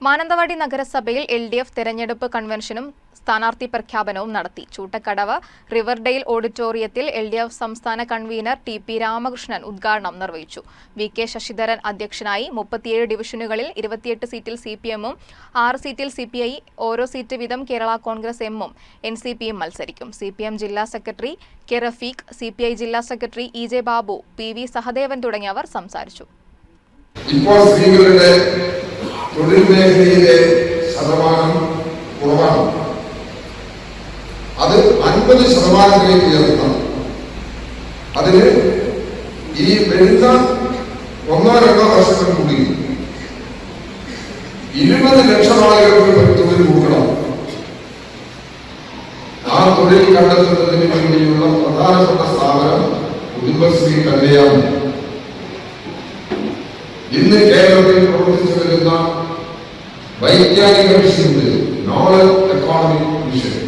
മാനന്തവാടി നഗരസഭയിൽ L D F തെരഞ്ഞെടുപ്പ് കൺവെൻഷനും സ്ഥാനാർത്ഥി പ്രഖ്യാപനവും നടത്തി. ചൂട്ടക്കടവ് റിവർഡെയിൽ ഓഡിറ്റോറിയത്തിൽ എൽ ഡി എഫ് സംസ്ഥാന കൺവീനർ ടി പി രാമകൃഷ്ണൻ ഉദ്ഘാടനം നിർവഹിച്ചു. വി കെ ശശിധരൻ അധ്യക്ഷനായി മുപ്പത്തിയേഴ് ഡിവിഷനുകളിൽ ഇരുപത്തിയെട്ട് സീറ്റിൽ സി പി എമ്മും ആറ് സീറ്റിൽ സി പി ഐ ഓരോ സീറ്റ് വീതം കേരള കോൺഗ്രസ് എമ്മും എൻ സി പിയും മത്സരിക്കും. സി പി എം ജില്ലാ secretary K Rafeeq C P I ജില്ലാ secretary E J Babu P V Sahadevan തുടങ്ങിയവർ സംസാരിച്ചു. ഇപ്പോൾ സ്ത്രീകളുടെ തൊഴിൽ മേഖലയിലെ ശതമാനം കുറവാണ്. അത് അൻപത് ശതമാനത്തിലേക്ക് ഉയർത്തണം അതിന് ഈ വരുന്ന ഒന്നോ രണ്ടോ വർഷങ്ങൾ കൂടി ഇരുപത് ലക്ഷം ആളുകൾക്ക് തൊഴിൽ കൊടുക്കണം ആ തൊഴിൽ കണ്ടെത്തുന്നതിന് വേണ്ടിയുള്ള പ്രധാനപ്പെട്ട സ്ഥാപനം കുടുംബശ്രീ തന്നെയാണ് ഇന്ന് കേരളത്തിൽ പ്രവർത്തിച്ചു India is very simple, knowledge economy.